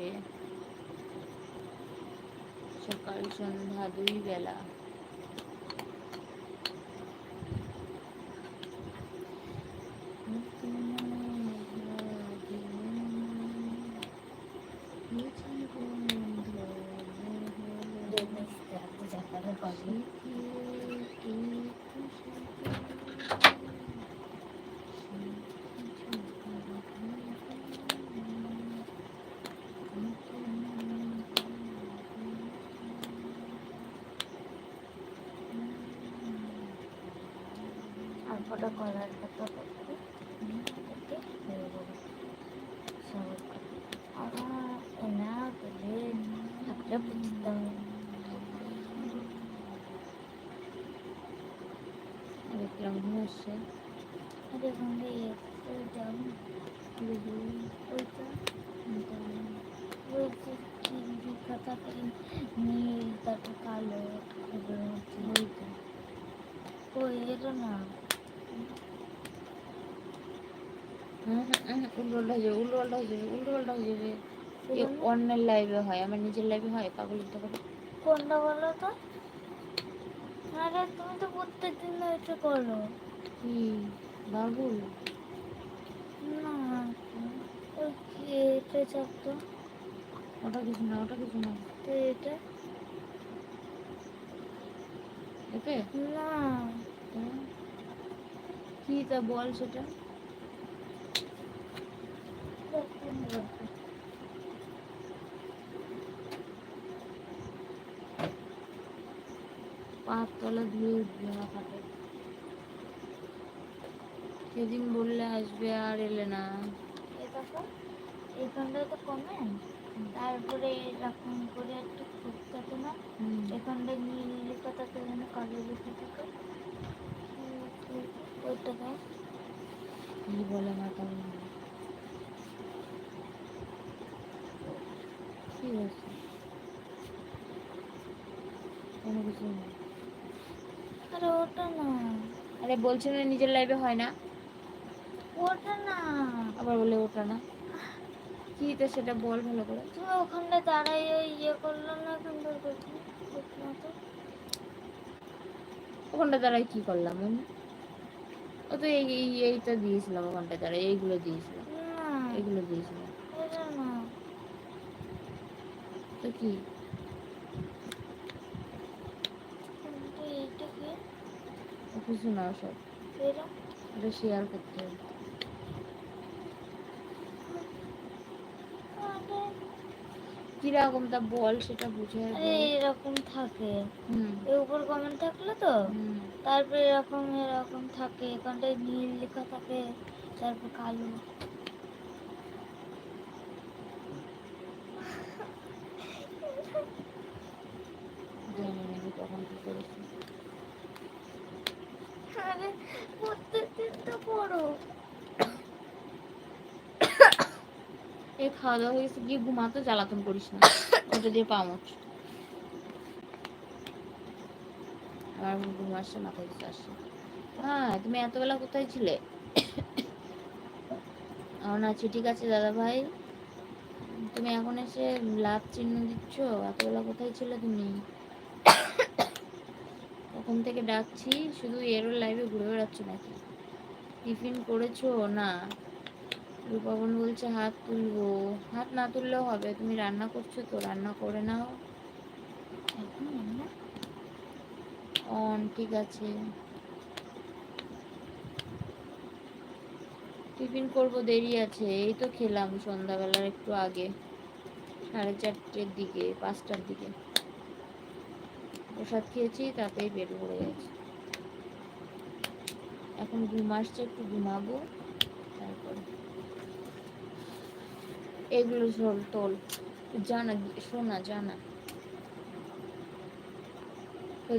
আছে। সকাল সন্ধ্যা দুই বেলা। আর ফটো করার কথা করতে এতে হয়ে যাবে সবার আবার এনা বলে থাকলে বুঝতে হবে দেখলাম ঘুম আসছে। আরে সঙ্গে ওইটা ওইটা বলছি, কি কথাটা নীল, তারপর কালো ওইটা ওই এটা না। অন্যের লাইভে হয় আমার নিজের লাইভে হয় তো। কোনটা বলো তো আরে তুমি তো প্রত্যেকদিন এটা করো কি বাবুল না এটা চাপতো ওটা কিছু না ওটা কিছু না তো এটা না কি তা বল সেটা পাঁচ তলা ধুয়ে উঠবে আমার খাটে সেদিন বললে আসবে আর এলে না। এখানটায় তো কমেন্ট তারপরে এরকম করে একটু খুব থাকে না। হুম। এখানটায় নীল থাকে যেন কালো লেখা থাকে। ওইটা কি বলে মাথা ঘুরে। কি হয়েছে কোনো কিছু না আরে ওটা না। আরে বলছে না নিজের লাইভে হয় না। ওটা না। আবার বলে ওটা না। কি তো সেটা বল ভালো করে। তুমি ওখানটা দাঁড়াই ইয়ে করল না সুন্দর ওখানটা দাঁড়াই কি করলাম আমি? ও তো এই এই এইটা দিয়েছিলাম ওখানটা দাঁড়াই এইগুলো দিয়েছিলাম। না। এইগুলো দিয়েছিলাম। তো কি কিন্তু এইটা কি ও কিছু না সব। এটা শেয়ার করতে হবে। কীরকম তা বল সেটা বুঝে এরকম থাকে। এর উপর কমেন্ট থাকল তো? তারপরে এরকম এরকম থাকে। এখানটায় নীল লেখা থাকে তারপর কালো। জানি না কখন কি করেছি। এই খাওয়া দাওয়া হয়ে গেছে, গিয়ে ঘুমাতে জ্বালাতন করিস না। ওটা দিয়ে ঘুম আসছে আসছে। হ্যাঁ তুমি এতবেলা কোথায় ছিলে? আমার ঠিক আছে দাদা ভাই। তুমি এখন এসে লাভ চিহ্ন দিচ্ছ, এতবেলা কোথায় ছিলে তুমি? তখন থেকে ডাকছি, শুধু এরও লাইভে ঘুরে বেড়াচ্ছ নাকি? টিফিন করেছ? না। রূপাবন বলছে, হাত তুলবো। হাত না তুললেও হবে, তুমি রান্না করছ তো, রান্না করে নাও। অন, ঠিক আছে। টিফিন করব, দেরি আছে। এই তো খেলাম সন্ধ্যাবেলার একটু আগে, সাড়ে চারটের দিকে, পাঁচটার দিকে। প্রসাদ খেয়েছি তাতেই পেট ভরে গেছে। এখন ঘুম আসছে একটু ঘুমাবো, তারপরে। এগুলো ঝোল তোল। জানা, শোনা, জানা।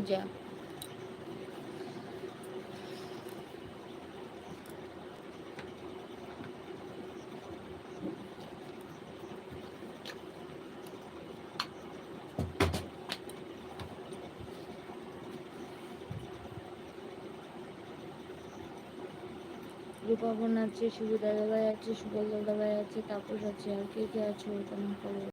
যা। রূপাবন আছে শুভ দাদাভাই আছে, সুবল দাদাভাই আছে, তাপস আছে, আর কে কে আছে ওটা না